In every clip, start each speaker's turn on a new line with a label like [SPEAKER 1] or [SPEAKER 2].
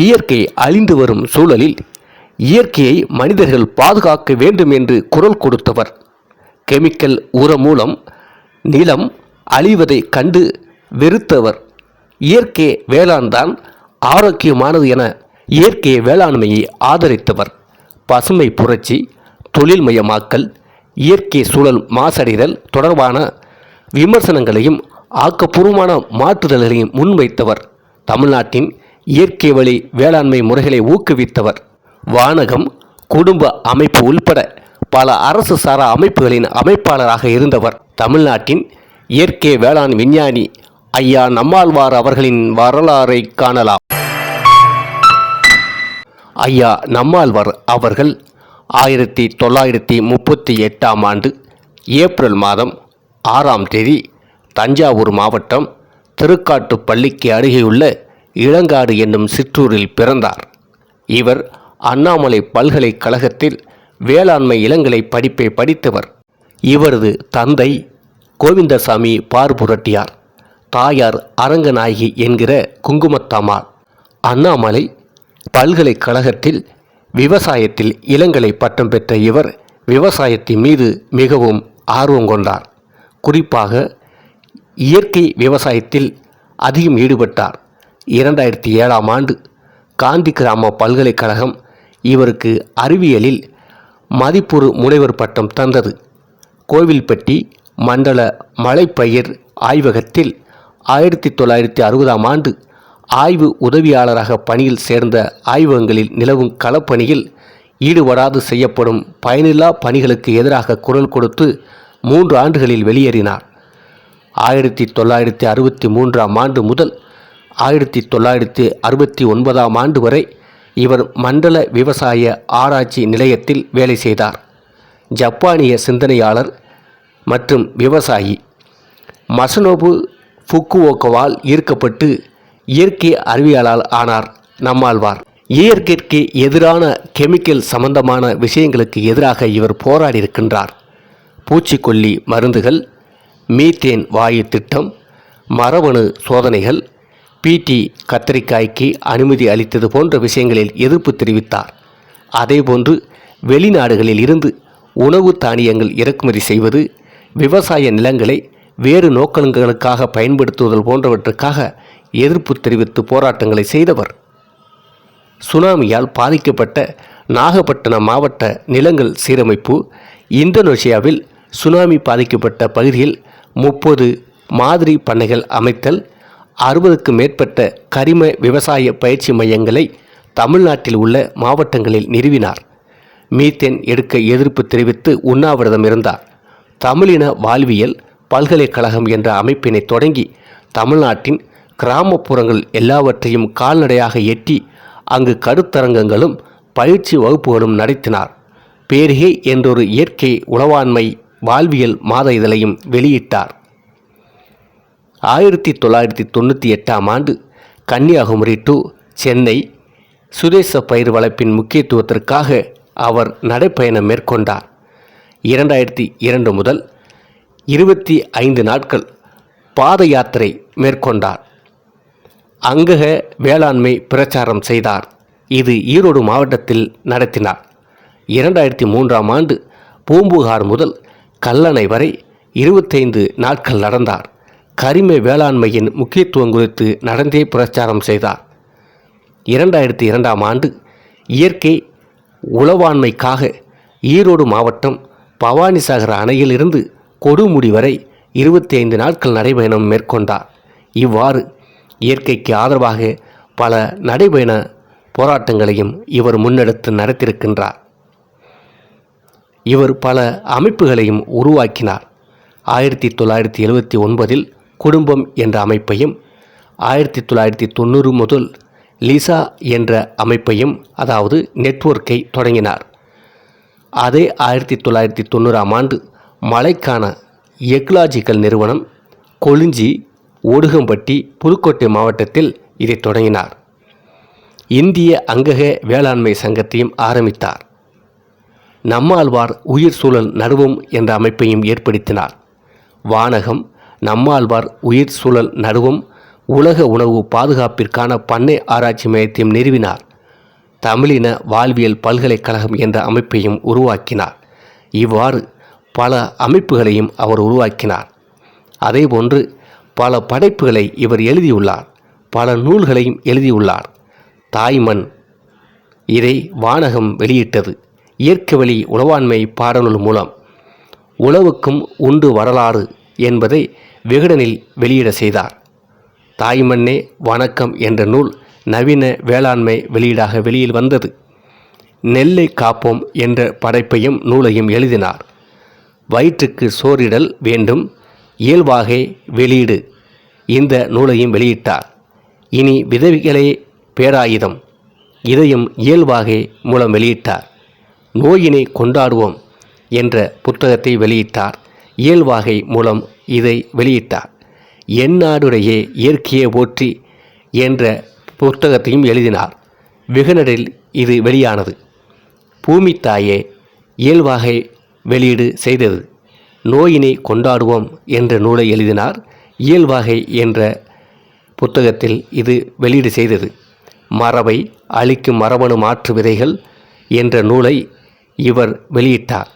[SPEAKER 1] இயற்கை அழிந்து வரும் சூழலில் இயற்கையை மனிதர்கள் பாதுகாக்க வேண்டும் என்று குரல் கொடுத்தவர். கெமிக்கல் உரம் மூலம் நிலம் அழிவதை கண்டு வெறுத்தவர். இயற்கை வேளாண் தான் ஆரோக்கியமானது என இயற்கை வேளாண்மையை ஆதரித்தவர். பசுமை புரட்சி தொழில்மயமாக்கல் இயற்கை சூழல் மாசடைதல் தொடர்பான விமர்சனங்களையும் ஆக்கப்பூர்வமான மாற்றுதல்களையும் முன்வைத்தவர். தமிழ்நாட்டின் இயற்கை வழி வேளாண்மை முறைகளை ஊக்குவித்தவர். வானகம் குடும்ப அமைப்பு உள்பட பல அரசு சாரா அமைப்புகளின் அமைப்பாளராக இருந்தவர். தமிழ்நாட்டின் இயற்கை வேளாண் விஞ்ஞானி ஐயா நம்மாழ்வார் அவர்களின் வரலாறை காணலாம். ஐயா நம்மாழ்வார் அவர்கள் ஆயிரத்தி தொள்ளாயிரத்தி முப்பத்தி எட்டாம் ஆண்டு ஏப்ரல் மாதம் ஆறாம் தேதி தஞ்சாவூர் மாவட்டம் திருக்காட்டுப்பள்ளிக்கு அருகேயுள்ள இளங்காடு என்னும் சிற்றூரில் பிறந்தார். இவர் அண்ணாமலை பல்கலைக்கழகத்தில் வேளாண்மை இளங்கலை படிப்பை படித்தவர். இவரது தந்தை கோவிந்தசாமி பார்புரட்டியார் தாயார் அரங்கநாயகி என்கிற குங்குமத்தாமார். அண்ணாமலை பல்கலைக்கழகத்தில் விவசாயத்தில் இளங்கலை பட்டம் பெற்ற இவர் விவசாயத்தின் மீது மிகவும் ஆர்வம் கொண்டார். குறிப்பாக இயற்கை விவசாயத்தில் அதிகம் ஈடுபட்டார். இரண்டாயிரத்தி ஏழாம் ஆண்டு காந்தி கிராம பல்கலைக்கழகம் இவருக்கு அறிவியலில் மதிப்புறு முனைவர் பட்டம் தந்தது. கோவில்பட்டி மண்டல மலைப்பயிர் ஆய்வகத்தில் ஆயிரத்தி தொள்ளாயிரத்தி அறுபதாம் ஆண்டு ஆய்வு உதவியாளராக பணியில் சேர்ந்த ஆய்வகங்களில் நிலவும் களப்பணியில் ஈடுபடாது செய்யப்படும் பயனில்லா பணிகளுக்கு எதிராக குரல் கொடுத்து மூன்று ஆண்டுகளில் வெளியேறினார். ஆயிரத்தி தொள்ளாயிரத்தி அறுபத்தி மூன்றாம் ஆண்டு முதல் ஆயிரத்தி தொள்ளாயிரத்தி அறுபத்தி ஒன்பதாம் ஆண்டு வரை இவர் மண்டல விவசாய ஆராய்ச்சி நிலையத்தில் வேலை செய்தார். ஜப்பானிய சிந்தனையாளர் மற்றும் விவசாயி மசனோபு ஃபுக்குவோக்கவால் ஈர்க்கப்பட்டு இயற்கை அறிவியலால் ஆனார். நம்மாழ்வார். இயற்கைக்கு எதிரான கெமிக்கல் சம்பந்தமான விஷயங்களுக்கு எதிராக இவர் போராடி இருக்கின்றார் பூச்சிக்கொல்லி மருந்துகள் மீத்தேன் வாயு திட்டம் மரபணு சோதனைகள் பிடி கத்தரிக்காய்க்கு அனுமதி அளித்தது போன்ற விஷயங்களில் எதிர்ப்பு தெரிவித்தார். அதேபோன்று வெளிநாடுகளில் இருந்து உணவு தானியங்கள் இறக்குமதி செய்வது விவசாய நிலங்களை வேறு நோக்கங்களுக்காக பயன்படுத்துவதல் போன்றவற்றுக்காக எதிர்ப்பு தெரிவித்து போராட்டங்களை செய்தவர். சுனாமியால் பாதிக்கப்பட்ட நாகப்பட்டினம் மாவட்ட நிலங்கள் சீரமைப்பு இந்தோனேஷியாவில் சுனாமி பாதிக்கப்பட்ட பகுதியில் முப்பது மாதிரி பண்ணைகள் அமைத்தல் அறுபதுக்கு மேற்பட்ட கரிம விவசாய பயிற்சி மையங்களை தமிழ்நாட்டில் உள்ள மாவட்டங்களில் நிறுவினார். மீத்தேன் எடுக்க எதிர்ப்பு தெரிவித்து உண்ணாவிரதம் இருந்தார். தமிழின வாழ்வியல் பல்கலைக்கழகம் என்ற அமைப்பினை தொடங்கி தமிழ்நாட்டின் கிராமப்புறங்கள் எல்லாவற்றையும் கால்நடையாக எட்டி அங்கு கருத்தரங்கங்களும் பயிற்சி வகுப்புகளும் நடத்தினார். பேரிகை என்றொரு இயற்கை உளவாண்மை வாழ்வியல் மாத இதழையும் வெளியிட்டார். ஆயிரத்தி தொள்ளாயிரத்தி தொண்ணூற்றி எட்டாம் ஆண்டு கன்னியாகுமரி டு சென்னை சுதேச பயிர் வளர்ப்பின் முக்கியத்துவத்திற்காக அவர் நடைப்பயணம் மேற்கொண்டார். இரண்டாயிரத்தி இரண்டு முதல் இருபத்தி ஐந்து நாட்கள் பாத யாத்திரை மேற்கொண்டார். அங்கக வேளாண்மை பிரச்சாரம் செய்தார். இது ஈரோடு மாவட்டத்தில் நடத்தினார். இரண்டாயிரத்தி மூன்றாம் ஆண்டு பூம்புகார் முதல் கல்லணை வரை இருபத்தைந்து நாட்கள் நடந்தார். கரிம வேளாண்மையின் முக்கியத்துவம் குறித்து நடந்தே பிரச்சாரம் செய்தார். இரண்டாயிரத்தி இரண்டாம் ஆண்டு இயற்கை உளவாண்மைக்காக ஈரோடு மாவட்டம் பவானிசாகர் அணையிலிருந்து கொடுமுடி வரை இருபத்தி ஐந்து நாட்கள் நடைபயணம் மேற்கொண்டார். இவ்வாறு இயற்கைக்கு ஆதரவாக பல நடைபயண போராட்டங்களையும் இவர் முன்னெடுத்து நடத்தியிருக்கின்றார். இவர் பல அமைப்புகளையும் உருவாக்கினார். ஆயிரத்தி தொள்ளாயிரத்தி எழுபத்தி ஒன்பதில் குடும்பம் என்ற அமைப்பையும் ஆயிரத்தி தொள்ளாயிரத்தி தொண்ணூறு முதல் லிசா என்ற அமைப்பையும் அதாவது நெட்வொர்க்கை தொடங்கினார். அதே ஆயிரத்தி தொள்ளாயிரத்தி தொண்ணூறாம் ஆண்டு மலைக்கான எக்லாஜிக்கல் நிறுவனம் கொளிஞ்சி ஓடுகம்பட்டி புதுக்கோட்டை மாவட்டத்தில் இதை தொடங்கினார். இந்திய அங்கக வேளாண்மை சங்கத்தையும் ஆரம்பித்தார். நம்மாழ்வார் உயிர் சூழல் நடுவோம் என்ற அமைப்பையும் ஏற்படுத்தினார். வானகம் நம்மாழ்வார் உயிர் சூழல் நடுவும் உலக உணவு பாதுகாப்பிற்கான பண்ணை ஆராய்ச்சி மையத்தையும் நிறுவினார். தமிழின வாழ்வியல் பல்கலைக்கழகம் என்ற அமைப்பையும் உருவாக்கினார். இவ்வாறு பல அமைப்புகளையும் அவர் உருவாக்கினார். அதேபோன்று பல படைப்புகளை இவர் எழுதியுள்ளார். பல நூல்களையும் எழுதியுள்ளார். தாய்மண் இதை வானகம் வெளியிட்டது. இயற்கை வழி உளவாண்மை பாடநூல் மூலம் உழவுக்கும் உண்டு வரலாறு என்பதை விகடனில் வெளியிட செய்தார். தாய்மண்ணே வணக்கம் என்ற நூல் நவீன வேளாண்மை வெளியீடாக வெளியில் வந்தது. நெல்லை காப்போம் என்ற படைப்பையும் நூலையும் எழுதினார். வயிற்றுக்கு சோறிடல் வேண்டும் இயல்பாகை வெளியீடு. இந்த நூலையும் வெளியிட்டார். இனி விதவிகளே பேராயுதம். இதையும் இயல்பாகை மூலம் வெளியிட்டார். நோயினை கொண்டாடுவோம் என்ற புத்தகத்தை வெளியிட்டார். இயல்வாகை மூலம் இதை வெளியிட்டார். எந்நாடுடைய இயற்கையை போற்றி என்ற புத்தகத்தையும் எழுதினார். விகனரில் இது வெளியானது. பூமி தாயே இயல்வாகை வெளியீடு செய்தது. நோயினை கொண்டாடுவோம் என்ற நூலை எழுதினார். இயல்வாகை என்ற புத்தகத்தில் இது வெளியீடு செய்தது. மரபை அழிக்கும் மரபணு மாற்று விதைகள் என்ற நூலை இவர் வெளியிட்டார்.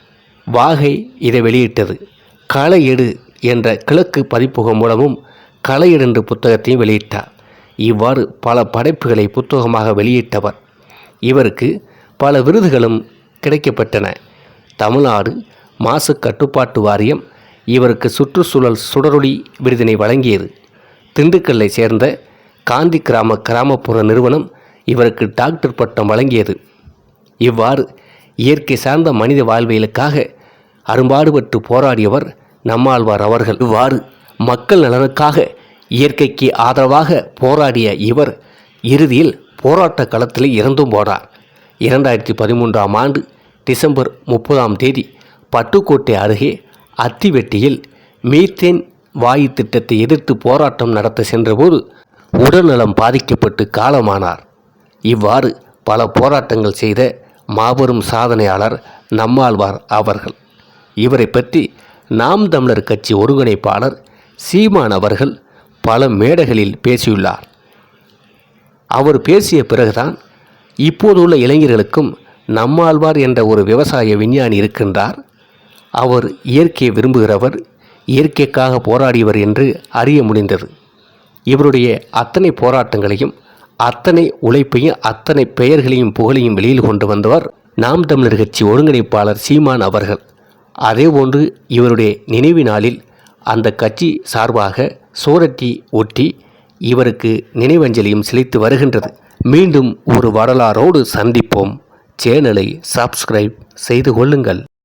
[SPEAKER 1] வாகை இதை வெளியிட்டது. களையெடு என்ற கிழக்கு பதிப்புகம் மூலமும் களையெடு என்ற புத்தகத்தையும் வெளியிட்டார். இவ்வாறு பல படைப்புகளை புத்தகமாக வெளியிட்டவர். இவருக்கு பல விருதுகளும் கிடைக்கப்பட்டன. தமிழ்நாடு மாசு கட்டுப்பாட்டு வாரியம் இவருக்கு சுற்றுச்சூழல் சுடரொளி விருதினை வழங்கியது. திண்டுக்கல்லை சேர்ந்த காந்தி கிராம கிராமப்புற நிறுவனம் இவருக்கு டாக்டர் பட்டம் வழங்கியது. இவ்வாறு இயற்கை சார்ந்த மனித வாழ்வியலுக்காக அரும்பாடுபட்டு போராடியவர் நம்மாழ்வார் அவர்கள். இவ்வாறு மக்கள் நலனுக்காக இயற்கைக்கு ஆதரவாக போராடிய இவர் இறுதியில் போராட்ட களத்தில் இறந்தும் போனார். இரண்டாயிரத்தி பதிமூன்றாம் ஆண்டு டிசம்பர் முப்பதாம் தேதி பட்டுக்கோட்டை அருகே அத்திவெட்டியில் மீத்தேன் வாயு திட்டத்தை எதிர்த்து போராட்டம் நடத்த சென்றபோது உடல்நலம் பாதிக்கப்பட்டு காலமானார். இவ்வாறு பல போராட்டங்கள் செய்த மாபெரும் சாதனையாளர் நம்மாழ்வார் அவர்கள். இவரை பற்றி நாம் தமிழர் கட்சி ஒருங்கிணைப்பாளர் சீமான் அவர்கள் பல மேடைகளில் பேசியுள்ளார். அவர் பேசிய பிறகுதான் இப்போதுள்ள இளைஞர்களுக்கும் நம்மாழ்வார் என்ற ஒரு விவசாய விஞ்ஞானி இருக்கின்றார். அவர் இயற்கையை விரும்புகிறவர் இயற்கைக்காக போராடியவர் என்று அறிய முடிந்தது. இவருடைய அத்தனை போராட்டங்களையும் அத்தனை உழைப்பையும் அத்தனை பெயர்களையும் புகழையும் வெளியில் கொண்டு வந்தவர் நாம் தமிழர் கட்சி ஒருங்கிணைப்பாளர் சீமான் அவர்கள். அதே போன்று இவருடைய நினைவு நாளில் அந்த கட்சி சார்பாக சோரட்டி ஒட்டி இவருக்கு நினைவஞ்சலியும் செலுத்தி வருகின்றது. மீண்டும் ஒரு வரலாறோடு சந்திப்போம். சேனலை சப்ஸ்கிரைப் செய்து கொள்ளுங்கள்.